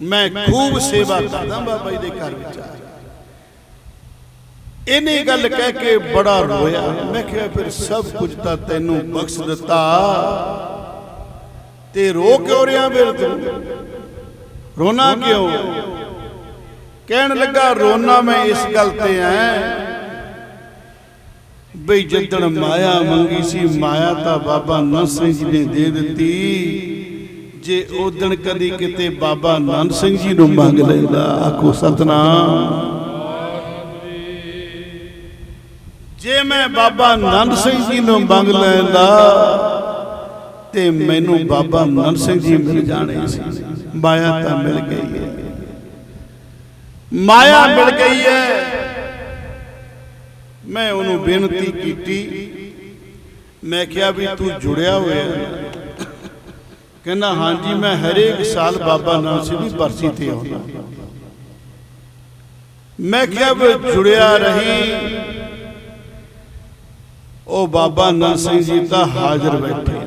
ਮੈਂ ਖੂਬ ਸੇਵਾ ਕਰਦਾ ਬਾਬਾ ਜੀ ਦੇ ਘਰ ਵਿੱਚ ਆ ਇਹਨੇ ਗੱਲ ਕਹਿ ਕੇ ਬੜਾ ਰੋਇਆ। ਮੈਂ ਕਿਹਾ, ਫਿਰ ਸਭ ਕੁਝ ਤਾਂ ਤੈਨੂੰ ਬਖਸ਼ ਦਿੱਤਾ। ਤੇ ਰੋ ਕਿਉਂ ਰਿਹਾ ਫਿਰ ਤੂੰ? ਰੋਣਾ ਕਿਉਂ? ਕਹਿਣ ਲੱਗਾ, ਰੋਣਾ ਮੈਂ ਇਸ ਗੱਲ ਤੇ ਐ। ਬਈ ਜਿੱਦਣ ਮਾਇਆ ਮੰਗੀ ਸੀ, ਮਾਇਆ ਤਾਂ ਬਾਬਾ ਨੰਦ ਸਿੰਘ ਜੀ ਨੇ ਦੇ ਦਿੱਤੀ। ਜੇ ਉਦਣ ਕਦੀ ਕਿਤੇ ਬਾਬਾ ਨੰਦ ਸਿੰਘ ਜੀ ਨੂੰ ਮੰਗ ਲੈਂਦਾ। ਆਖੋ ਸਤਨਾਮ। ਜੇ ਮੈਂ ਬਾਬਾ ਨੰਦ ਸਿੰਘ ਜੀ ਨੂੰ ਮੰਗ ਲੈਂਦਾ ਤੇ ਮੈਨੂੰ ਬਾਬਾ ਨੰਦ ਸਿੰਘ ਜੀ ਮਿਲ ਜਾਣੇ ਸੀ। ਮਾਇਆ ਤਾਂ ਮਿਲ ਗਈ ਹੈ। ਮਾਇਆ ਮਿਲ ਗਈ ਹੈ। ਮੈਂ ਉਹਨੂੰ ਬੇਨਤੀ ਕੀਤੀ। ਮੈਂ ਕਿਹਾ ਵੀ ਤੂੰ ਜੁੜਿਆ ਹੋਇਆ ਹੈ। ਕਹਿੰਦਾ, ਹਾਂਜੀ, ਮੈਂ ਹਰੇਕ ਸਾਲ ਬਾਬਾ ਨਾਨਕ ਸਿੰਘ ਦੀ ਬਰਸੀ ਤੇ ਆਉਂਦਾ। ਮੈਂ ਕਿਹਾ, ਵੀ ਜੁੜਿਆ ਰਹੀ। ਉਹ ਬਾਬਾ ਨਾਨਕ ਸਿੰਘ ਜੀ ਤਾਂ ਹਾਜ਼ਰ ਬੈਠੇ